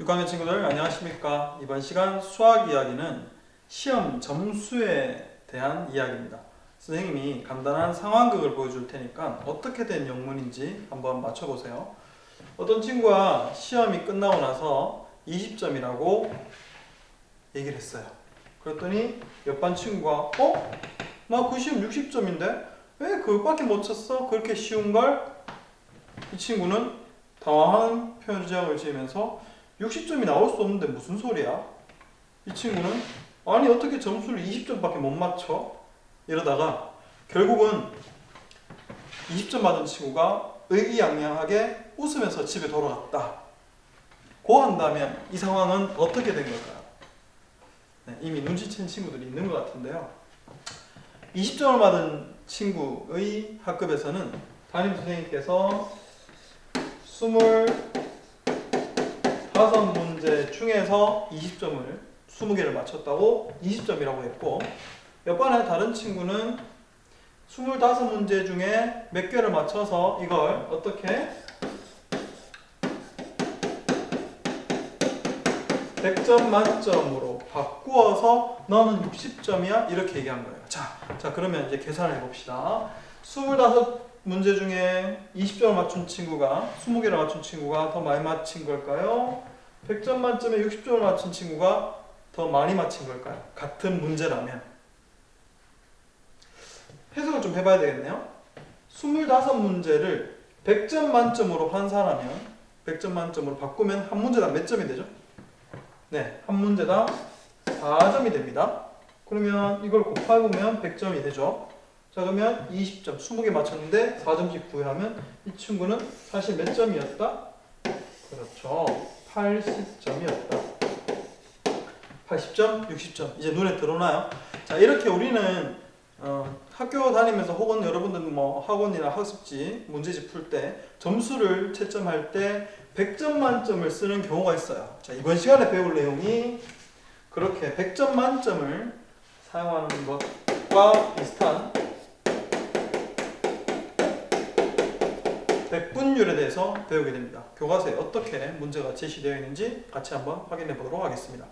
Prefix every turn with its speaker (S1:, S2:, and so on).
S1: 6학년 친구들 안녕하십니까? 이번 시간 수학 이야기는 시험 점수에 대한 이야기입니다. 선생님이 간단한 상황극을 보여줄 테니까 어떻게 된 영문인지 한번 맞춰보세요. 어떤 친구가 시험이 끝나고 나서 20점이라고 얘기를 했어요. 그랬더니 옆반 친구가 어? 나 그 시험 60점인데 왜 그것밖에 못 쳤어? 그렇게 쉬운 걸? 이 친구는 당황하는 표정을 지으면서 60점이 나올 수 없는데 무슨 소리야? 이 친구는 아니 어떻게 점수를 20점밖에 못 맞춰? 이러다가 결국은 20점 받은 친구가 의기양양하게 웃으면서 집에 돌아갔다. 고 한다면 이 상황은 어떻게 된 걸까요? 네, 이미 눈치챈 친구들이 있는 것 같은데요. 20점을 받은 친구의 학급에서는 담임 선생님께서 25문제 중에서 20점을 20개를 맞췄다고 20점이라고 했고 옆반에 다른 친구는 25문제 중에 몇 개를 맞춰서 이걸 어떻게 100점 만점으로 바꾸어서 너는 60점이야 이렇게 얘기한 거예요. 자, 자 그러면 이제 계산을 해봅시다. 25문제 중에 20점을 맞춘 친구가 20개를 맞춘 친구가 더 많이 맞힌 걸까요? 100점 만점에 60점을 맞춘 친구가 더 많이 맞힌 걸까요? 같은 문제라면 해석을 좀 해봐야 되겠네요. 25문제를 100점 만점으로 환산하면 100점 만점으로 바꾸면 한 문제당 몇 점이 되죠? 네, 한 문제당 4점이 됩니다. 그러면 이걸 곱해보면 100점이 되죠. 자, 그러면 20점, 20개 맞췄는데 4점씩 구해하면 이 친구는 사실 몇 점이었다? 그렇죠. 80점이었다. 80점, 60점. 이제 눈에 들어오나요? 자, 이렇게 우리는 어, 학교 다니면서 혹은 여러분들 뭐 학원이나 학습지 문제집 풀 때 점수를 채점할 때 100점 만점을 쓰는 경우가 있어요. 자, 이번 시간에 배울 내용이 그렇게 100점 만점을 사용하는 것과 비슷한 백분율에 대해서 배우게 됩니다. 교과서에 어떻게 문제가 제시되어 있는지 같이 한번 확인해 보도록 하겠습니다.